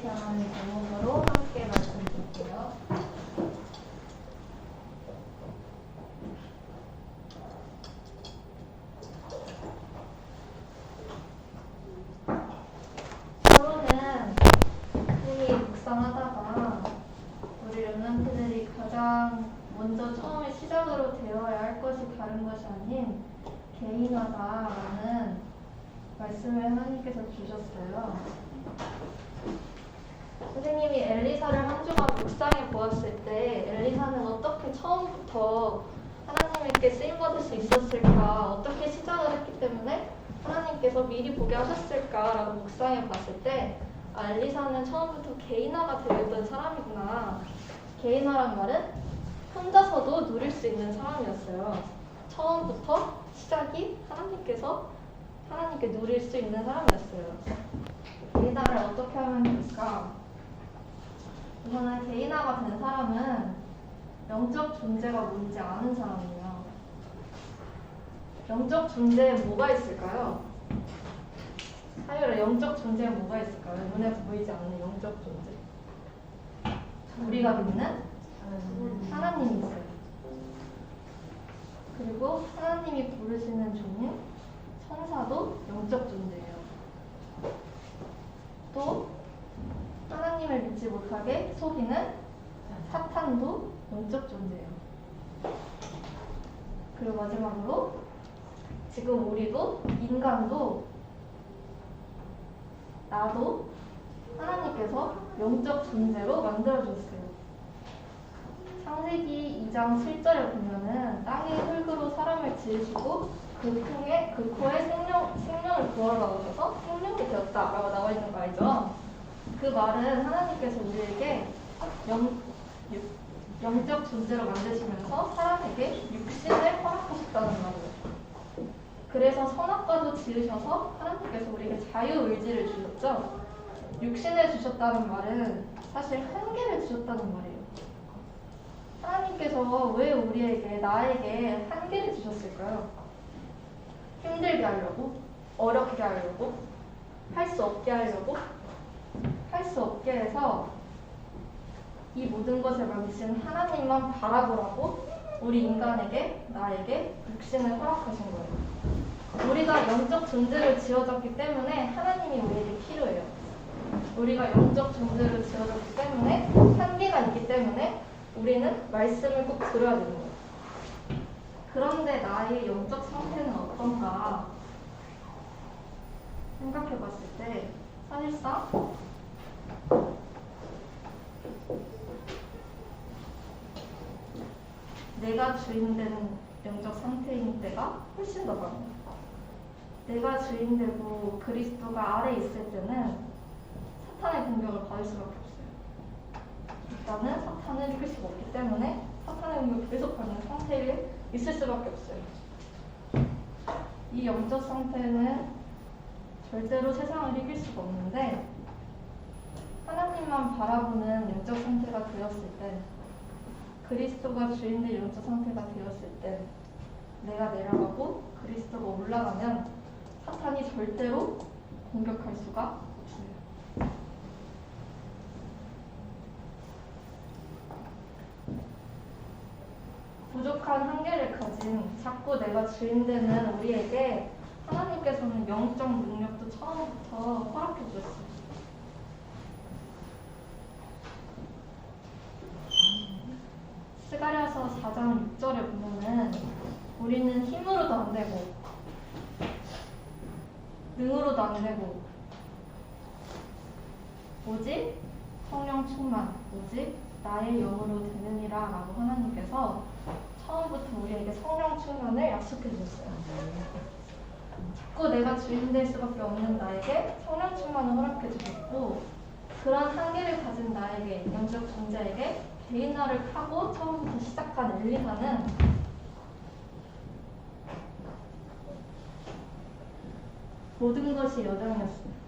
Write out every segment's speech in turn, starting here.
엘리사라는 제목으로 함께 말씀드릴게요. 서로는 흔히 묵상하다가 우리 랩런트들이 가장 먼저 처음에 시작으로 되어야 할 것이 다른 것이 아닌 개인화다라는 말씀을 하나님께서 주셨어요. 선생님이 엘리사를 한 주간 묵상해 보았을 때 엘리사는 어떻게 처음부터 하나님께 쓰임 받을 수 있었을까? 어떻게 시작을 했기 때문에 하나님께서 미리 보게 하셨을까라고 묵상해 봤을 때 아, 엘리사는 처음부터 개인화가 되어 있던 사람이구나. 개인화란 말은 혼자서도 누릴 수 있는 사람이었어요. 처음부터 시작이 하나님께서 하나님께 누릴 수 있는 사람이었어요. 개인화를 어떻게 하면 될까? 우선은 개인화가 된 사람은 영적 존재가 뭔지 아는 사람이에요. 영적 존재에 뭐가 있을까요? 하율아, 영적 존재에 뭐가 있을까요? 눈에 보이지 않는 영적 존재. 우리가 믿는 하나님이 있어요. 그리고 하나님이 부르시는 종인 천사도 영적 존재예요. 또 못하게 속이는 사탄도 영적 존재예요. 그리고 마지막으로 지금 우리도 인간도 나도 하나님께서 영적 존재로 만들어주셨어요. 창세기 2장 7절에 보면은 땅의 흙으로 사람을 지으시고 그 콩에 그 코에 생명 생명을 부어 넣으셔서 생명이 되었다라고 나와 있는 거 알죠? 그 말은 하나님께서 우리에게 영, 육- 영적 존재로 만드시면서 사람에게 육신을 허락하 셨다는 말이에요. 그래서 선악과도 지으셔서 하나님께서 우리에게 자유의지를 주셨죠. 육신을 주셨다는 말은 사실 한계를 주셨다는 말이에요. 하나님께서 왜 우리에게 나에게 한계를 주셨을까요? 힘들게 하려고, 어렵게 하려고, 할 수 없게 하려고, 할 수 없게 해서 이 모든 것을 만드신 하나님만 바라보라고 우리 인간에게 나에게 육신을 허락하신 거예요. 우리가 영적 존재를 지어졌기 때문에 하나님이 우리에게 필요해요. 우리가 영적 존재를 지어졌기 때문에 한계가 있기 때문에 우리는 말씀을 꼭 들어야 되는 거예요. 그런데 나의 영적 상태는 어떤가 생각해 봤을 때 사실상 내가 주인 되는 영적 상태인 때가 훨씬 더 많아요. 내가 주인 되고 그리스도가 아래 있을 때는 사탄의 공격을 받을 수밖에 없어요. 일단은 사탄을 이길 수가 없기 때문에 사탄의 공격을 계속 받는 상태에 있을 수밖에 없어요. 이 영적 상태는 절대로 세상을 이길 수가 없는데 하나님만 바라보는 영적 상태가 되었을 때 그리스도가 주인된 영적 상태가 되었을 때 내가 내려가고 그리스도가 올라가면 사탄이 절대로 공격할 수가 없어요. 부족한 한계를 가진 자꾸 내가 주인 되는 우리에게 하나님께서는 영적 능력도 처음부터 허락해 주셨어요. 스가랴서 4장 6절에 보면은 우리는 힘으로도 안 되고 능으로도 안 되고 오직 성령 충만 오직 나의 영으로 되느니라 라고 하나님께서 처음부터 우리에게 성령 충만을 약속해 주셨어요. 자꾸 내가 주인 될 수밖에 없는 나에게 성령 충만을 허락해 주셨고 그런 한계를 가진 나에게 영적 존재에게 개인화를 하고 처음부터 시작한 엘리사는 모든 것이 여정이었어요.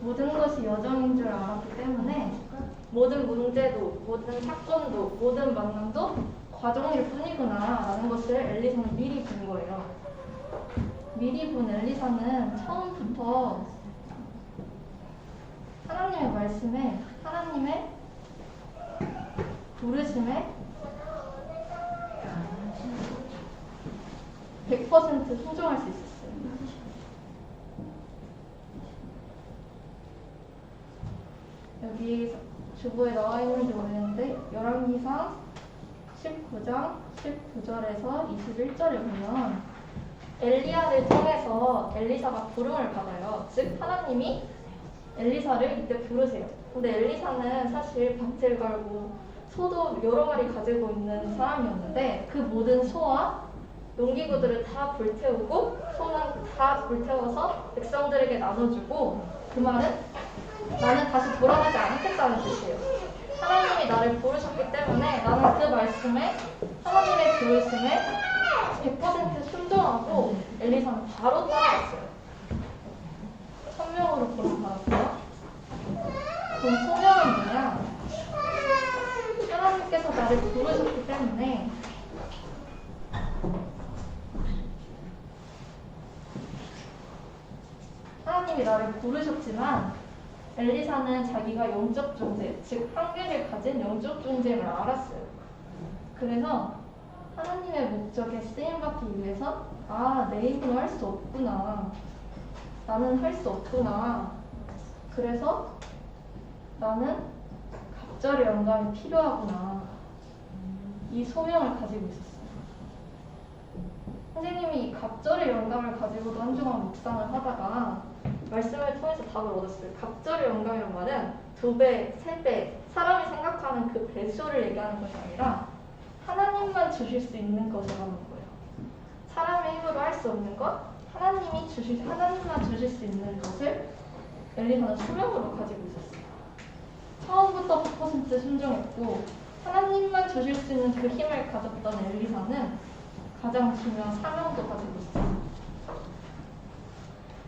모든 것이 여정인 줄 알았기 때문에 모든 문제도, 모든 사건도, 모든 만남도 과정일 뿐이구나 라는 것을 엘리사는 미리 본 거예요. 미리 본 엘리사는 처음부터 하나님의 말씀에 하나님의 부르심에 100% 순종할 수 있었어요. 여기 주부에 나와 있는지 모르겠는데 열왕기상 19장 19절에서 21절에 보면 엘리야를 통해서 엘리사가 부름을 받아요. 즉 하나님이 엘리사를 이때 부르세요. 근데 엘리사는 사실 밭을 갈고 소도 여러 마리 가지고 있는 사람이었는데 그 모든 소와 농기구들을 다 불태우고 소는 다 불태워서 백성들에게 나눠주고 그 말은 나는 다시 돌아가지 않겠다는 뜻이에요. 하나님이 나를 부르셨기 때문에 나는 그 말씀에 하나님의 부르심에 100% 순종하고 엘리사는 바로 따라갔어요. 천명으로 부름 받았어요. 그럼 소명은 뭐냐? 하나님께서 나를 부르셨기 때문에 하나님이 나를 부르셨지만 엘리사는 자기가 영적 존재, 즉 한계를 가진 영적 존재임을 알았어요. 그래서 하나님의 목적에 쓰임 받기 위해서 아, 내 힘으로 할 수 없구나. 나는 할 수 없구나. 그래서 나는 갑절의 영감이 필요하구나. 이 소명을 가지고 있었어요. 선생님이 이 갑절의 영감을 가지고도 한동안 묵상을 하다가 말씀을 통해서 답을 얻었어요. 갑절의 영감이란 말은 두 배, 세 배, 사람이 생각하는 그 배수를 얘기하는 것이 아니라 하나님만 주실 수 있는 것을 하는 거예요. 사람의 힘으로 할 수 없는 것, 하나님이 주실, 하나님만 주실 수 있는 것을 엘리사는 수명으로 가지고 있었어요. 처음부터 100% 순종했고 하나님만 주실 수 있는 그 힘을 가졌던 엘리사는 가장 중요한 사명도 가지고 있어요.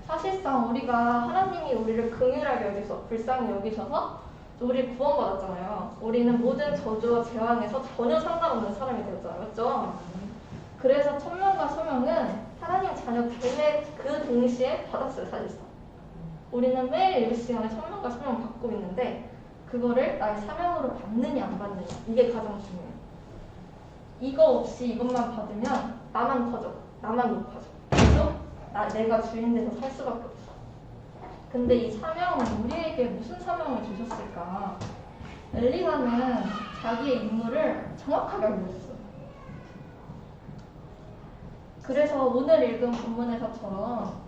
사실상 우리가 하나님이 우리를 긍휼하게 여기서 불쌍히 여기셔서 우리 구원받았잖아요. 우리는 모든 저주와 재앙에서 전혀 상관없는 사람이 되었잖아요. 맞죠? 그래서 천명과 소명은 하나님 자녀 됨의 그 동시에 받았어요. 사실상. 우리는 매일 예배 시간에 천명과 소명을 받고 있는데 그거를 나의 사명으로 받느냐 안 받느냐 이게 가장 중요해요. 이거 없이 이것만 받으면 나만 커져. 나만 높아져. 그래서 나, 내가 주인 돼서 살 수밖에 없어. 근데 이 사명은 우리에게 무슨 사명을 주셨을까? 엘리사는 자기의 임무를 정확하게 알고 있었어요. 그래서 오늘 읽은 본문에서처럼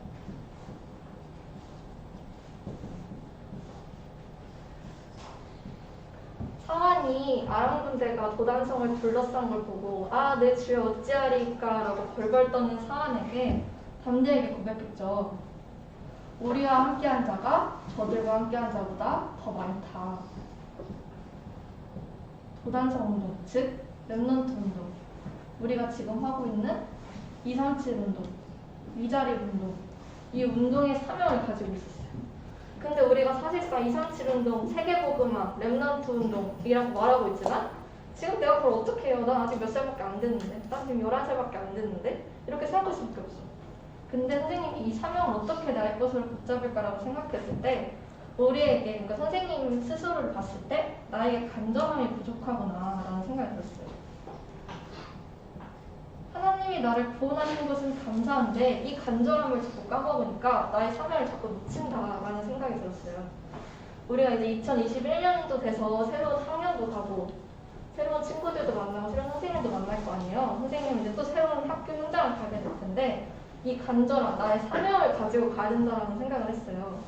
사환이 아람 군대가 도단성을 둘러싼 걸 보고 아 내 주여 어찌하리까 라고 벌벌 떠는 사환에게 담대하게 고백했죠. 우리와 함께한 자가 저들과 함께한 자보다 더 많다. 도단성 운동, 즉 랩넌트 운동. 우리가 지금 하고 있는 237 운동, 위자리 운동. 이 운동의 사명을 가지고 있었어요. 근데 우리가 사실상 237 운동, 세계보그마, 랩넌트 운동이라고 말하고 있지만 지금 내가 그걸 어떻게 해요? 난 아직 몇 살밖에 안 됐는데 난 지금 11살밖에 안 됐는데 이렇게 생각할 수밖에 없어. 근데 선생님이 이 사명을 어떻게 나의 것으로 붙잡을까라고 생각했을 때 우리에게 그러니까 선생님 스스로를 봤을 때 나에게 간절함이 부족하구나라는 생각이 들었어요. 하나님이 나를 구원하신 것은 감사한데 이 간절함을 자꾸 까먹으니까 나의 사명을 자꾸 놓친다라는 생각이 들었어요. 우리가 이제 2021년도 돼서 새로운 학년도 가고 새로운 친구들도 만나고 새로운 선생님도 만날 거 아니에요. 선생님은 이제 또 새로운 학교 현장을 가게 될 텐데 이 간절함, 나의 사명을 가지고 가야 된다는 생각을 했어요.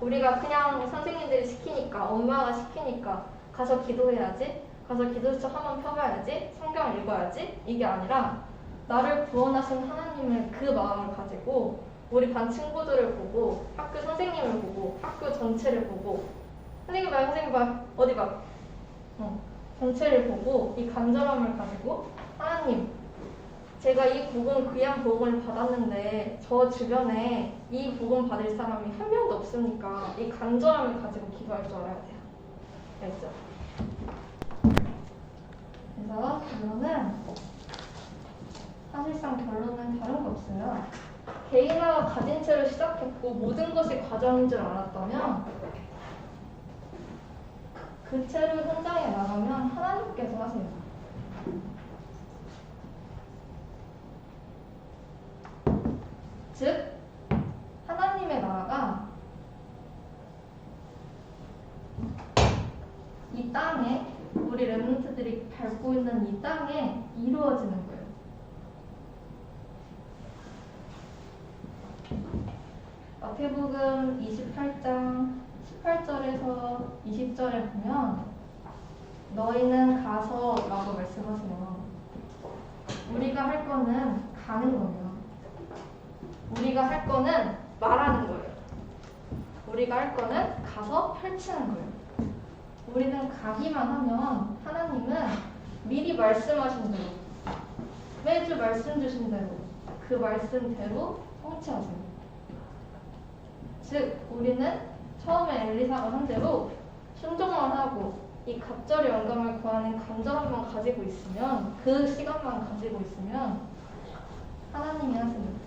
우리가 그냥 선생님들이 시키니까, 엄마가 시키니까 가서 기도해야지, 가서 기도수첩 한번 펴봐야지, 성경을 읽어야지 이게 아니라 나를 구원하신 하나님의 그 마음을 가지고 우리 반 친구들을 보고 학교 선생님을 보고 학교 전체를 보고 선생님 봐, 선생님 봐, 어디 봐, 어, 전체를 보고 이 간절함을 가지고 하나님 제가 이 복음 귀한 복음을 받았는데 저 주변에 이 복음 받을 사람이 한 명도 없으니까 이 간절함을 가지고 기도할 줄 알아야 돼요. 알죠? 그래서 결론은 사실상 결론은 다른 거 없어요. 개인화가 가진 채로 시작했고 모든 것이 과정인 줄 알았다면 그, 그 채로 현장에 나가면 하나님께서 하세요. 즉 하나님의 나라가 이 땅에 우리 렘넌트들이 밟고 있는 이 땅에 이루어지는 거예요. 마태복음 28장 18절에서 20절에 보면 너희는 가서 라고 말씀하세요. 우리가 할 거는 가는 거예요. 우리가 할 거는 말하는 거예요. 우리가 할 거는 가서 펼치는 거예요. 우리는 가기만 하면 하나님은 미리 말씀하신 대로 매주 말씀 주신 대로 그 말씀대로 성취하세요. 즉 우리는 처음에 엘리사가 한 대로 순종만 하고 이 갑절의 영감을 구하는 간절함만 가지고 있으면 그 시간만 가지고 있으면 하나님이 하십니다.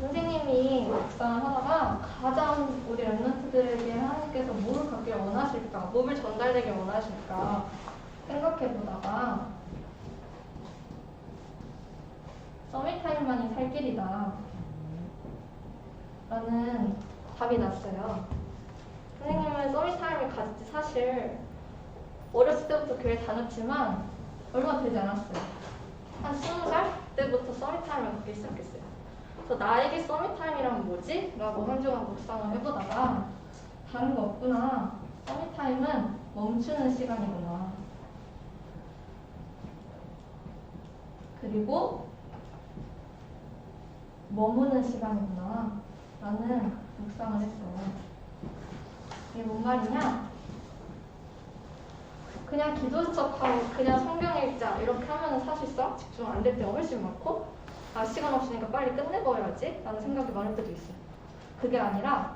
선생님이 묵상을 하다가 가장 우리 랩런트들에게 하나님께서 뭘 갖길 원하실까, 뭘 전달되길 원하실까 생각해 보다가 서밋타임만이 살 길이다 라는 답이 났어요. 선생님은 서밋타임을 가질지 사실 어렸을 때부터 교회 다녔지만 얼마 되지 않았어요. 한 스무 살 때부터 서밋타임을 갖기 시작했어요. 그래서 나에게 서밋타임이란 뭐지? 라고 한 주간 묵상을 해보다가 다른 거 없구나. 서밋타임은 멈추는 시간이구나. 그리고 머무는 시간이구나. 라는 묵상을 했어요. 이게 뭔 말이냐? 그냥 기도 수첩하고 그냥 성경 읽자 이렇게 하면 사실상 집중 안 될 때가 훨씬 많고 아 시간 없으니까 빨리 끝내버려야지 라는 생각이 많을 때도 있어요. 그게 아니라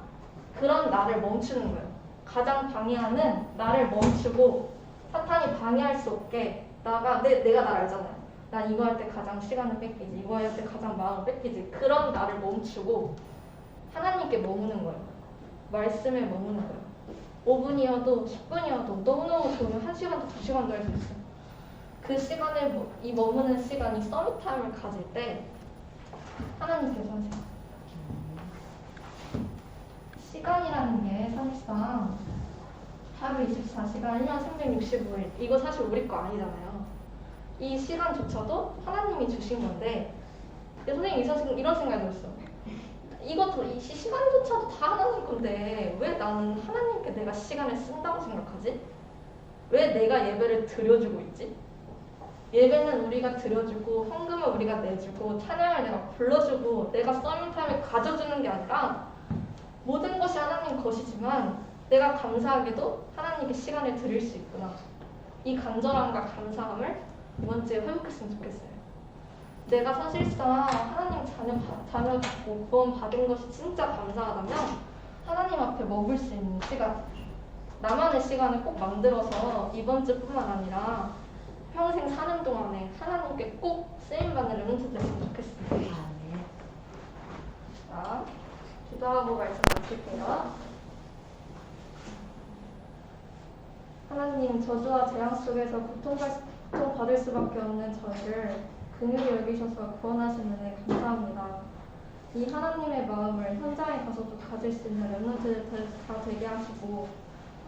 그런 나를 멈추는 거예요. 가장 방해하는 나를 멈추고 사탄이 방해할 수 없게 나가 내, 내가 날 알잖아요. 난 이거 할 때 가장 시간을 뺏기지 이거 할 때 가장 마음을 뺏기지 그런 나를 멈추고 하나님께 머무는 거예요. 말씀에 머무는 거예요. 5분이어도 10분이어도 너무너무 좋으면 1시간도 2시간도 할 수 있어요. 그 시간에 뭐- 이 머무는 시간이 서밋 타임을 가질 때 하나님께서 하세요. 시간이라는 게 사실상 하루 24시간, 1년 365일 이거 사실 우리 거 아니잖아요. 이 시간조차도 하나님이 주신 건데 선생님 이런, 이런 생각이 들었어. 이것도 이 시- 시간조차도 다 하나님 건데 왜 나는 하나님께 내가 시간을 쓴다고 생각하지? 왜 내가 예배를 드려주고 있지? 예배는 우리가 드려주고 헌금을 우리가 내주고 찬양을 내가 불러주고 내가 서밋타임을 가져주는 게 아니라 모든 것이 하나님 것이지만 내가 감사하게도 하나님께 시간을 드릴 수 있구나. 이 간절함과 감사함을 이번 주에 회복했으면 좋겠어요. 내가 사실상 하나님 자녀, 받- 자녀 구원 받은 것이 진짜 감사하다면 하나님 앞에 먹을 수 있는 시간, 나만의 시간을 꼭 만들어서 이번 주뿐만 아니라 평생 사는 동안에 하나님께 꼭 쓰임받는 됐으면 좋겠습니다. 자, 기도하고 말씀 마칠게요. 하나님, 저주와 재앙 속에서 고통받을 수밖에 없는 저희를 긍휼히 여기셔서 구원하신 은혜 감사합니다. 이 하나님의 마음을 현장에 가서도 가질 수 있는 렘넌트들 다 되게 하시고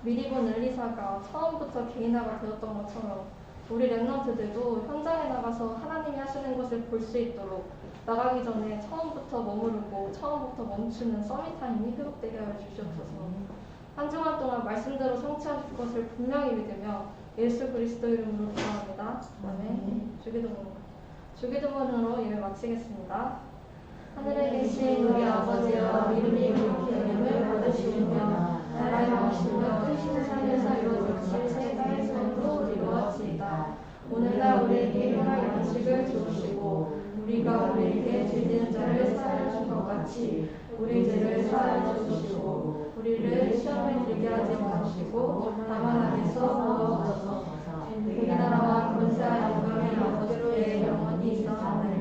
미리 본 엘리사가 처음부터 개인화가 되었던 것처럼 우리 렘넌트들도 현장에 나가서 하나님이 하시는 것을 볼 수 있도록 나가기 전에 처음부터 머무르고 처음부터 멈추는 서밋타임이 회복되게 하여 주시옵소서. 한 주간 동안 말씀대로 성취하실 것을 분명히 믿으며 예수 그리스도 이름으로 기도합니다. 아멘. 주기도문. 주기도문으로 예배 마치겠습니다. 하늘에 계신 우리 아버지여 이름이 그렇게 이름을 받으시며 나라의 마시며 크신 삶에서 땅에서도 이루어지이다. 오늘날 우리에게 일용할 양식을 주시고 우리가 우리에게 죄지는 자를 사하여 준것 같이 우리 죄를 사하여 주시고 우리를 시험에 들게 하지 마시고 다만 안에서 구하옵소서. 우리 나라와 군사 영광의 아버지로 의 영원히 있사하늘